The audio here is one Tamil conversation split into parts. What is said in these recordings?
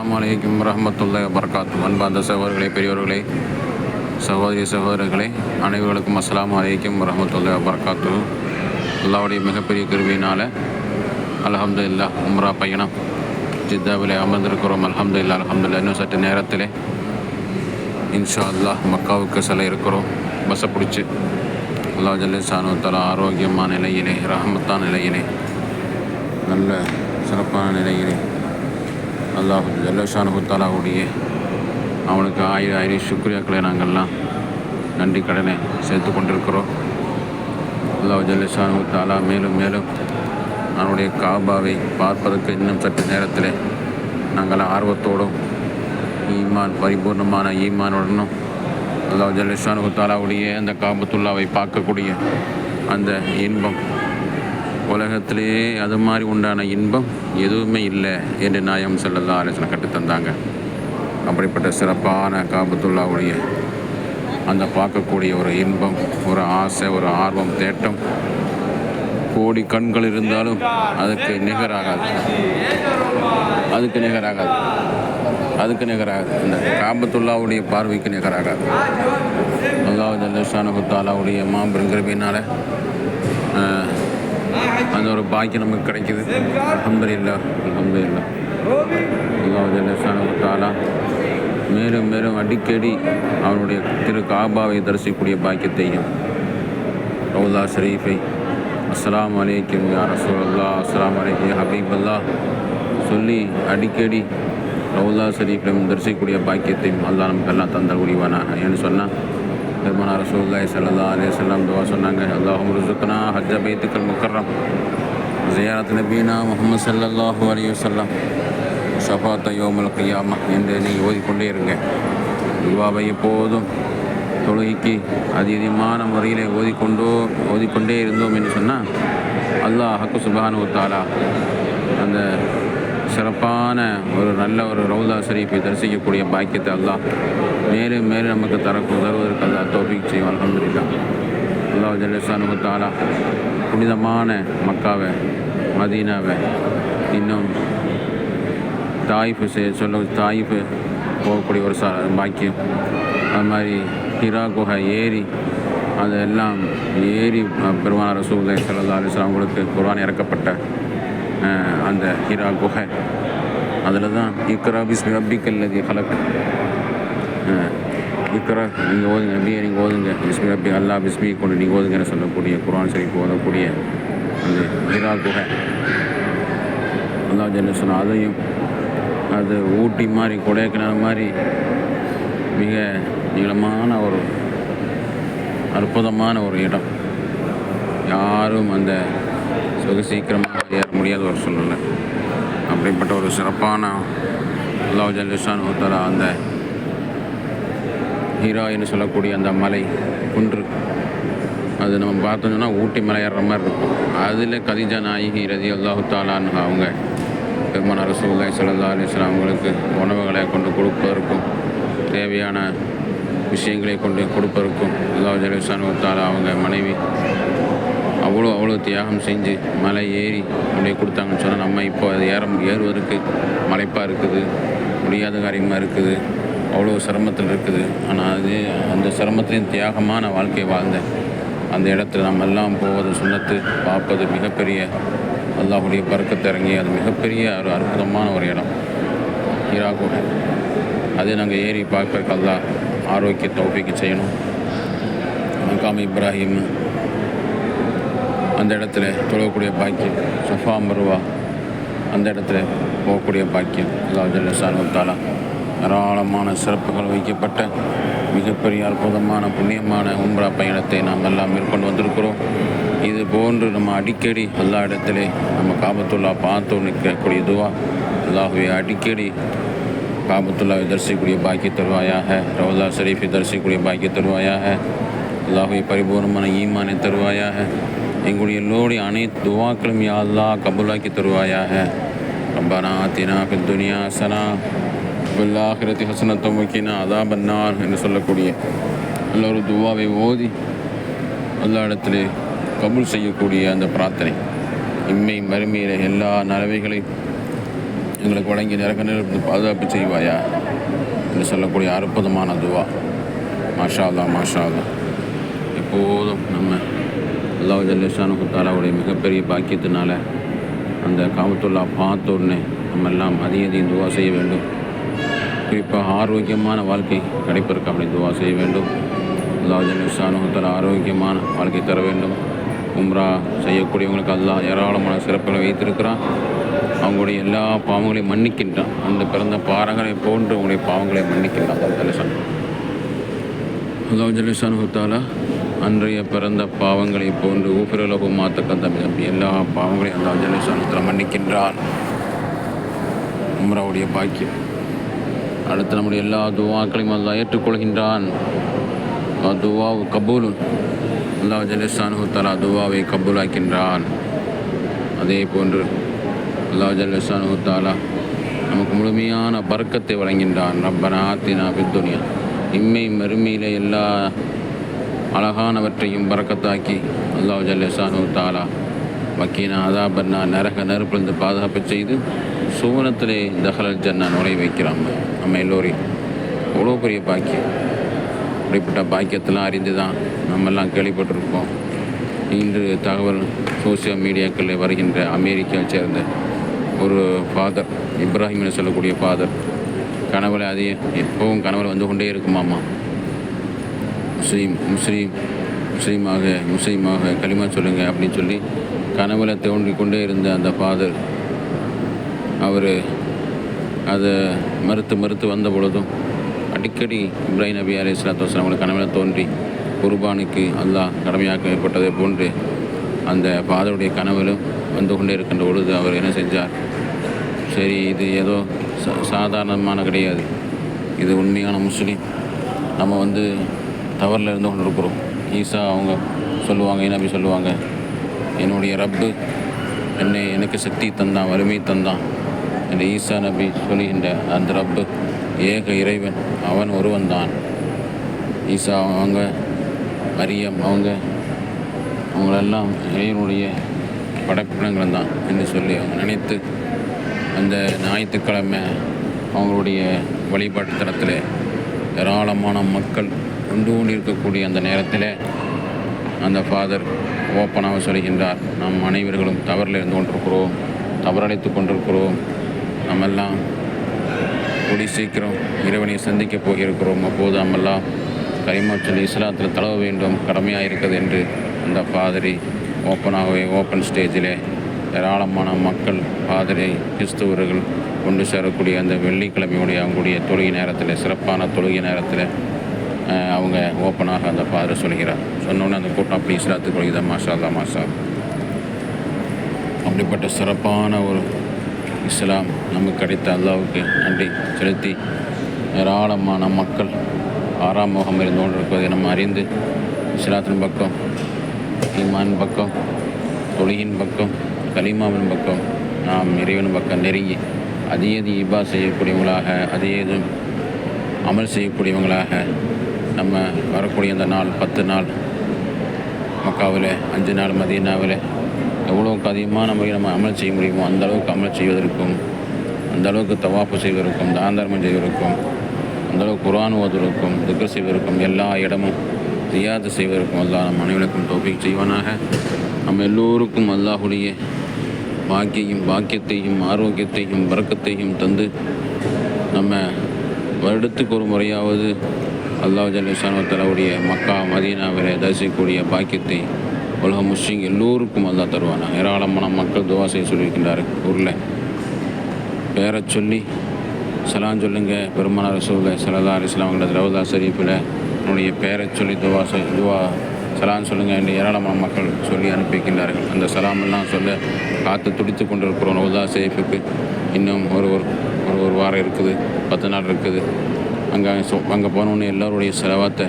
அலாமலைக்கும் ரஹமத்துல்லா வரஹ்மத்துல்லாஹி அன்பார்ந்த சகோதரர்களே பெரியவர்களே சகோதரி சகோதரர்களே அனைவர்களுக்கும் அஸ்லாம் அலைக்கும் ரஹமத்துல்லா வபரகாத்து அல்லாவுடைய மிகப்பெரிய கருவியினால் கிருபையினால் இல்லா உம்ரா பயணம் ஜித்தாவிலே அமர்ந்திருக்கிறோம். அல்ஹம்துலில்லா அல்ஹம்துலில்லா இன்னும் சற்று நேரத்தில் இன்ஷா அல்லாஹ் மக்காவுக்கு சில இருக்கிறோம். பஸ்ஸை பிடிச்சி அல்லா ஜல்லிசானு தலா ஆரோக்கியமான நிலையிலே ரஹமத்தான நிலையிலே நல்ல சிறப்பான நிலையிலே அல்லாஹ் ஜல்லஷானு தாலாவுடைய அவனுக்கு ஆயிரம் ஆயிரம் சுக்ரியாக்களை நாங்கள்லாம் நன்றி கடனை சேர்த்து கொண்டிருக்கிறோம். அல்லாஹ் ஜல்லஷானு தாலா மேலும் மேலும் அவனுடைய காபாவை பார்ப்பதற்கு இன்னும் சற்று நேரத்தில் நாங்கள் ஆர்வத்தோடும் ஈமான் பரிபூர்ணமான ஈமானுடனும் அல்லாஹ் ஜல்லஷானு தாலாவுடைய அந்த காபத்துல்லாவை பார்க்கக்கூடிய அந்த இன்பம் உலகத்திலேயே அது மாதிரி உண்டான இன்பம் எதுவுமே இல்லை என்று நாயம் செல்லல்லா ஆலோசனை கற்றுத்தந்தாங்க அப்படிப்பட்ட சிறப்பான காபத்துல்லாவுடைய அந்த பார்க்கக்கூடிய ஒரு இன்பம் ஒரு ஆசை ஒரு ஆர்வம் தேட்டம் கோடி கண்கள் இருந்தாலும் அதுக்கு நிகராகாது. அதுக்கு நிகராகாது. அதுக்கு நிகராகாது. இந்த காபத்துல்லாவுடைய பார்வைக்கு நிகராகாது. அல்லாஹ் ஜல்லஷானு தாலாவுடைய மாபெரும் கிருபினால் அந்த ஒரு பாக்கியம் நமக்கு கிடைக்குது. அலமதுல்லா அலமதுல்லா அல்லாஹ் ஜல்லஷானு தாலா மேலும் மேலும் அடிக்கடி அவனுடைய திரு காபாவை தரிசிக்கக்கூடிய பாக்கியத்தையும் ரவுதா ஷரீஃபை அஸ்லாம் அலைக்கும் யார் ரசூலல்லா அஸ்லாம் அலைக்கும் ஹபீபல்லா சொல்லி அடிக்கடி ரவுதா ஷரீஃபிலும் தரிசிக்கக்கூடிய பாக்கியத்தையும் அல்லா நமக்கு எல்லாம் தந்த முடிவானா ஏன்னு சொன்னால் பெருமானா ரசூல்லாய் சல்லா அலே சொல்லாம் துவா சொன்னாங்க அல்லாஹும் ருசுக்னா ஹஜ்ஜ பைத்துக்கள் முக்கர்ரம் ஜியாரத் நபீனா முகமது சல்லாஹூ அலைய வஸல்லம் ஷஃபாத்த யோமல் கியாமா என்று நீங்கள் ஓதிக்கொண்டே இருங்க துவாவை எப்போதும் தொழுகைக்கு அதிகமான முறையில் ஓதிக்கொண்டோ ஓதிக்கொண்டே இருந்தோம் என்று சொன்னால் அல்லாஹ் ஹக்கு சுபானு தாலா அந்த சிறப்பான ஒரு நல்ல ஒரு ரவுதா ஷரீஃபை தரிசிக்கக்கூடிய பாக்கியத்தை அல்லாஹ் மேலும் மேலும் நமக்கு தரக்கும் தருவதற்கு அல்லாஹ் தோப்பிக் செய்வோம் அலமதுல்லா அல்லாஹ் ஜல்லசானு தாலா புனிதமான மக்காவை மதீனாவை இன்னும் தாய்ப்பு செய் சொல்ல தாய்ப்பு போகக்கூடிய ஒரு சா பாக்கியம் அது மாதிரி ஹிரா குகை ஏரி அதெல்லாம் ஏரி பெருமான ரசூலை சல்லா அலிஸ்லாம் அவங்களுக்கு குரான் இறக்கப்பட்ட அந்த ஹிரா குகை அதில் தான் இக்ரா பிஸ்மி ரப்பிக்கல்லதி கலக்கு இக்ரா நீங்கள் ஓதுங்க நபியை நீங்கள் ஓதுங்க. பிஸ்மி அப்படி அல்லா பிஸ்மி கொண்டு நீங்கள் ஓதுங்கன்னு சொல்லக்கூடிய குரான் சரி ஓதக்கூடிய அந்த ஹிரா குகை அல்லா ஜல்ல சொன்ன அதையும் அது ஊட்டி மாதிரி கொடைக்கானல் மாதிரி மிக நீளமான ஒரு அற்புதமான ஒரு இடம். யாரும் அந்த சொகு சீக்கிரமாக ஏற முடியாத ஒரு சூழ்நிலை. அப்படிப்பட்ட ஒரு சிறப்பான அல்லாஹ் ஜல்லிஷான் ஒருத்தர அந்த ஹீரா என்று சொல்லக்கூடிய அந்த மலை குன்று. அது நம்ம பார்த்தோம்னா ஊட்டி மலை ஏறுற மாதிரி இருக்கும். அதில் கதிஜா நாயகி ரதி அல்லாஹு தாலான்னு அவங்க பெருமான ரசூல்லாய் சல்லா அலிஸ்லாம் அவங்களுக்கு உணவுகளை கொண்டு கொடுப்பதற்கும் தேவையான விஷயங்களை கொண்டு கொடுப்பதற்கும் அல்லாஹ் ஜலிசான் தாலா அவங்க மனைவி அவ்வளோ அவ்வளோ தியாகம் செஞ்சு மலை ஏறி அப்படியே கொடுத்தாங்கன்னு சொன்னால் நம்ம இப்போ அது ஏற ஏறுவதற்கு மலைப்பாக இருக்குது முடியாத காரியமாக இருக்குது. அவ்வளோ சிரமத்தில் இருக்குது. ஆனால் அது அந்த சிரமத்திலையும் தியாகமான வாழ்க்கை வாழ்ந்த அந்த இடத்துல நம்ம எல்லாம் போவது சுண்ணத்து பார்ப்பது மிகப்பெரிய அல்லாஹுடைய பறக்கத்தை இறங்கி அது மிகப்பெரிய ஒரு அற்புதமான ஒரு இடம். ஹீரா அதே நாங்கள் ஏறி பார்ப்பதற்கு அல்லா ஆரோக்கியத்தை ஒப்பிக்க செய்யணும். முகாம் இப்ராஹிம் அந்த இடத்துல தொழக்கூடிய பாக்கியம். சஃபா மருவா அந்த இடத்துல போகக்கூடிய பாக்கியம். அல்லாஹ் ஜல்லசானு தாலா ஏராளமான சிறப்புகள் வைக்கப்பட்ட மிகப்பெரிய அற்புதமான புண்ணியமான உம்ரா பயணத்தை நாம் எல்லாம் மேற்கொண்டு வந்திருக்கிறோம். இது போன்று நம்ம அடிக்கடி எல்லா இடத்திலே நம்ம காபத்துல்லா பார்த்து நிற்கக்கூடிய துவா. அல்லாஹுவே அடிக்கடி காபத்துல்லாவை தரிசிக்கக்கூடிய பாக்கிய தருவாயாக ரவுதா ஷரீஃபை தரிசிக்கக்கூடிய பாக்கிய தருவாயாக அல்லாஹுவை பரிபூர்ணமான ஈமானை தருவாயாக எங்களுடைய எல்லோருடைய அனைத்து துவாக்களும் யாழ்லா அல்லாஹ் தருவாயாக. ரப்பனா தினா ஃபித் துனியா சனா ஃபில் ஆஹிரத்தி முக்கினா அதா பன்னார் என்று சொல்லக்கூடிய நல்ல ஒரு துவாவை ஓதி எல்லா இடத்திலே கபூல் செய்யக்கூடிய அந்த பிரார்த்தனை. இம்மை மறுமையில எல்லா நலவைகளையும் எங்களுக்கு வழங்கி நிறக்க நிறுத்து பாதுகாப்பு செய்வாயா என்று சொல்லக்கூடிய அற்புதமான துவா. மாஷா அல்லா மாஷா அல்லா எப்போதும் நம்ம அல்லாஹ் ஜல்லேஷானு குத்தாலாவுடைய மிகப்பெரிய பாக்கியத்தினால அந்த காமத்துல்லா பார்த்த உடனே நம்ம எல்லாம் அதிக அதிகம் துவா செய்ய வேண்டும். குறிப்பாக ஆரோக்கியமான வாழ்க்கை கிடைப்பதற்கு அப்படி துவா செய்ய வேண்டும். அல்லாஹ் ஜல்லேஷானு ஆரோக்கியமான வாழ்க்கை தர வேண்டும். உம்ரா செய்யக்கூடியவங்களுக்கு அல்லாஹ் ஏராளமான சிறப்புகளை வைத்திருக்கிறான். அவங்களுடைய எல்லா பாவங்களையும் மன்னிக்கின்றான். அந்த பிறந்த பாரங்களை போன்று அவங்களுடைய பாவங்களை மன்னிக்கின்றான். அல்லாஹ் ஜல்லேஷான் அல்லாஹ் ஜல்லேஷானு அன்றைய பிறந்த பாவங்களை போன்று ஊபிரலோக மாத்தக்கந்த எல்லா பாவங்களையும் அல்லாஹ் ஜல்லேஷானு மன்னிக்கின்றான். உம்ராவுடைய பாக்கியம். அடுத்து நம்முடைய எல்லா துவாக்களையும் அல்லா ஏற்றுக்கொள்கின்றான். துவா கபூலுன். அல்லா ஜல்லேஷானு தாலா துவாவை கபூலாக்கின்றான். அதே போன்று அல்லா ஜல்லேஷானு தாலா நமக்கு முழுமையான பறக்கத்தை வழங்கின்றான். ரப்பனா ஆத்தினா பித்துனியா இம்மை மறுமையில் எல்லா அழகானவற்றையும் பறக்கத்தாக்கி அல்லாஹ் ஜல்லேஷானு தாலா வக்கீனா அதாபன்னா நரக நெருப்பிலிருந்து பாதுகாப்பு செய்து சுவனத்திலே தஹலல் ஜன்னா நுழை வைக்கிறாங்க. நம்ம எல்லோரையும். அவ்வளோ பெரிய பாக்கியம். அப்படிப்பட்ட பாக்கியத்தெல்லாம் அறிந்து தான் நம்மெல்லாம் கேள்விப்பட்டிருக்கோம் இன்று தகவல் சோசியல் மீடியாக்களில் வருகின்ற அமெரிக்காவை சேர்ந்த ஒரு ஃபாதர் இப்ராஹிம்னு சொல்லக்கூடிய ஃபாதர் கனவுல அது எப்பவும் கனவுல வந்து கொண்டே இருக்குமாமா? முஸ்லீம் முஸ்லீம் முஸ்லீமாக முஸ்லீமாக களிமா சொல்லுங்கள் அப்படின்னு சொல்லி கனவுல தோன்றி கொண்டே இருந்த அந்த ஃபாதர் அவர் அதை மறுத்து மறுத்து வந்த பொழுதும் அடிக்கடி இப்ராஹிம் நபி அலி இஸ்லாத்து வஸ்லாம் அவங்களுக்கு கனவுல தோன்றி குர்பானுக்கு அல்லாஹ் கடமையாக்கப்பட்டதை போன்று அந்த ஃபாதருடைய கனவிலும் வந்து கொண்டே இருக்கின்ற பொழுது அவர் என்ன செஞ்சார்? சரி இது ஏதோ சாதாரணமான கிடையாது. இது உண்மையான முஸ்லீம். நம்ம வந்து தவறில் இருந்து கொண்டு இருக்கிறோம் ஈசா அவங்க சொல்லுவாங்க ஏன் அப்படி சொல்லுவாங்க என்னுடைய ரப்பு என்னை எனக்கு சக்தி தந்தான் வறுமை தந்தான். என்று ஈசா நபி சொல்லுகின்ற அந்த ரப்பு ஏக இறைவன் அவன் ஒருவன் தான் ஈசா அவங்க மரியம் அவங்க அவங்களெல்லாம் இறைவனுடைய படைப்பிடங்கள் தான் என்று சொல்லி அவங்க நினைத்து அந்த ஞாயிற்றுக்கிழமை அவங்களுடைய வழிபாட்டு தளத்தில் ஏராளமான மக்கள் கொண்டு கொண்டிருக்கக்கூடிய அந்த நேரத்தில் அந்த ஃபாதர் ஓப்பனாக சொல்கின்றார் நாம் அனைவர்களும் தவறில் இருந்து கொண்டிருக்கிறோம் தவறடைத்து கொண்டிருக்கிறோம் நம்மெல்லாம் கூடி சீக்கிரம் இறைவனை சந்திக்கப் போகிறோம் அப்போது நம்மெல்லாம் கைமாற்றல் இஸ்லாத்தில் தளவ வேண்டும் கடமையாக இருக்கிறது என்று அந்த பாதிரி ஓப்பனாகவே ஓப்பன் ஸ்டேஜிலே ஏராளமான மக்கள் பாதிரி கிறிஸ்துவர்கள் கொண்டு சேரக்கூடிய அந்த வெள்ளிக்கிழமையுடைய அவங்களுடைய தொழுகை நேரத்தில் சிறப்பான தொழுகை நேரத்தில் அவங்க ஓப்பனாக அந்த ஃபாதரை சொல்கிறார். சொன்னோன்னே அந்த கூட்டம் அப்படி இஸ்லாத்துக்கு மாஷா அல்லா மாஷா அப்படிப்பட்ட சிறப்பான ஒரு இஸ்லாம் நமக்கு கிடைத்த அல்லாவுக்கு நன்றி செலுத்தி ஏராளமான மக்கள் ஆறாம் முகம் இருந்து கொண்டிருப்பதை நம்ம அறிந்து இஸ்லாத்தின் பக்கம் ஈமான் பக்கம் தொழுகின் பக்கம் கலிமாவின் பக்கம் நாம் இறைவன் பக்கம் நெருங்கி அதியது இபா செய்யக்கூடியவங்களாக அதியதும் அமல் செய்யக்கூடியவங்களாக நம்ம வரக்கூடிய அந்த நாள் பத்து நாள் மக்காவில் அஞ்சு நாள் மதீனாவில் எவ்வளோக்கு அதிகமான முறையில் நம்ம அமல் செய்ய முடியுமோ அந்த அளவுக்கு அமல் செய்வதற்கும் அந்த அளவுக்கு தவாப்பு செய்வதற்கும் தான செய்வதற்கும் அந்த அளவுக்கு குரான் ஓதுவதற்கும் துக்க செய்வதற்கும் எல்லா இடமும் ரியாது செய்வதற்கும் அல்லாஹ் நம் அனைவருக்கும் தோப்பிக் செய்வானாக. நம்ம எல்லோருக்கும் அல்லாஹுடைய பாக்கியையும் பாக்கியத்தையும் ஆரோக்கியத்தையும் வரக்கத்தையும் தந்து நம்ம வருடத்துக்கு ஒரு முறையாவது அல்லாஹ் ஜல்லிசானத்தலாவுடைய மக்கா மதீனாவிலே தரிசிக்கக்கூடிய பாக்கியத்தை உலக முஸ்லீம் எல்லோருக்கும் அல்லாஹ் தருவானா. ஏராளமான மக்கள் துவா செய்ய சொல்லியிருக்கின்றார்கள் ஊரில் பேரை சொல்லி சலான் சொல்லுங்க. பெருமானார் ரசூலை சலதா அலிஸ்லாமங்கள ரவுதா ஷரீஃபில் உன்னுடைய பேரை சொல்லி துவா செய் துவா சலான் சொல்லுங்கள் என்று ஏராளமான மக்கள் சொல்லி அனுப்பியிருக்கின்றார்கள். அந்த சலாமெல்லாம் சொல்ல காத்து துடித்து கொண்டிருக்கிறோம். ரவுதா சேஃபுக்கு இன்னும் ஒரு ஒரு ஒரு ஒரு வாரம் இருக்குது. பத்து நாள் இருக்குது. அங்கே அங்கே போனோன்னு எல்லோருடைய செலவாத்தை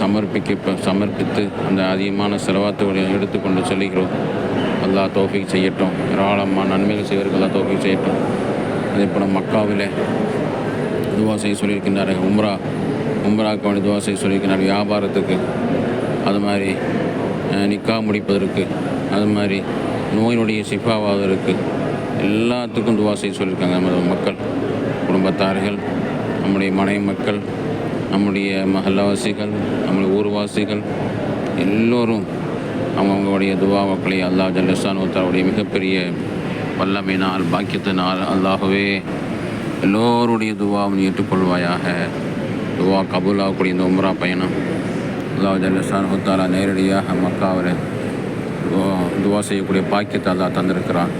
சமர்ப்பிக்க சமர்ப்பித்து அந்த அதிகமான செலவாத்துகளை எடுத்துக்கொண்டு சொல்லுகிறோம். அல்லாஹ் தோஃபிக் செய்யட்டும். ஏராளமான நன்மைகள் செய்வதற்கு அல்லாஹ் தோஃபிக் செய்யட்டும். அதே போல் மக்காவில் துவா செய்ய சொல்லியிருக்கின்றார்கள். உம்ரா உம்ராவுக்கு வேண்டி துவா செய்ய சொல்லியிருக்கிறார் வியாபாரத்துக்கு அது மாதிரி நிக்கா முடிப்பதற்கு அது மாதிரி நோயினுடைய சிஃபாவாவதற்கு எல்லாத்துக்கும் துவா செய்ய சொல்லியிருக்காங்க நமது மக்கள் குடும்பத்தார்கள் நம்முடைய மனைவி மக்கள் நம்முடைய மஹல்லாவாசிகள் நம்முடைய ஊர்வாசிகள் எல்லோரும் அவங்களுடைய துவாக்களை அல்லாஹ் ஜல்லசானுவத்தாருடைய மிகப்பெரிய வல்லமையினால் பாக்கியத்தினால் அல்லாகவே எல்லோருடைய துவாவும் ஏற்றுக்கொள்வாயாக. துவா கபூலாகக்கூடிய இந்த உம்ரா பயணம். அல்லாஹ் ஜல்லசானுவத்தாலா நேரடியாக மக்காவில் துவா- துவா செய்யக்கூடிய பாக்கியத்தை அல்லாஹ் தந்திருக்கிறான்.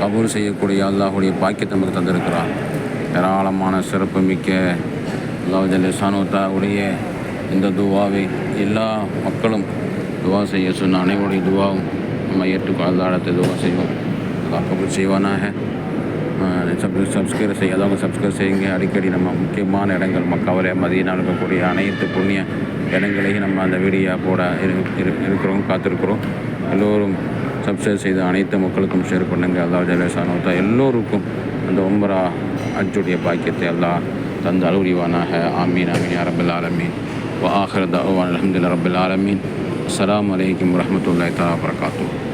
கபூல் செய்யக்கூடிய அல்லாஹுடைய பாக்கியத்தை நமக்கு தந்திருக்கிறான். ஏராளமான சிறப்பு மிக்க அல்லாஹ் ஜல்லசானுவத்தா உடைய இந்த துவாவை எல்லா மக்களும் துவா செய்ய சொன்ன அனைவருடைய துவாவும் நம்ம ஏற்றுக்கொள்ள அல்லாடத்தை துவா செய்வோம். அல்லாஹ் செய்வானாக. சப் சப்ஸ்கிரைப் செய்யாதவங்க சப்ஸ்கிரைப் செய்யுங்க. அடிக்கடி நம்ம முக்கியமான இடங்கள் மக்காவிலே மதியம் இருக்கக்கூடிய அனைத்து புண்ணிய இடங்களையும் நம்ம அந்த வீடியோ போட இரு- இருக்கிறோம் காத்திருக்கிறோம். எல்லோரும் சப்ஸ்கிரைப் செய்த அனைத்து மக்களுக்கும் ஷேர் பண்ணுங்க. அல்லாஹ் ஜலேசானோத்தா எல்லோருக்கும் அந்த ஒம்பரா அஜுடைய பாக்கியத்தை எல்லாம் தந்து அலுவலிவானாக ஆமீன் ஆமீன் அரபுல் ஆலமீன் வ ஆஹிர தஅவான் அல்ஹம்துலில்லாஹி ரப்பில் ஆலமீன் அஸ்லாம் வலைக்கம் வரஹ்மத்துல்லாஹி தலா வபரகாத்துஹு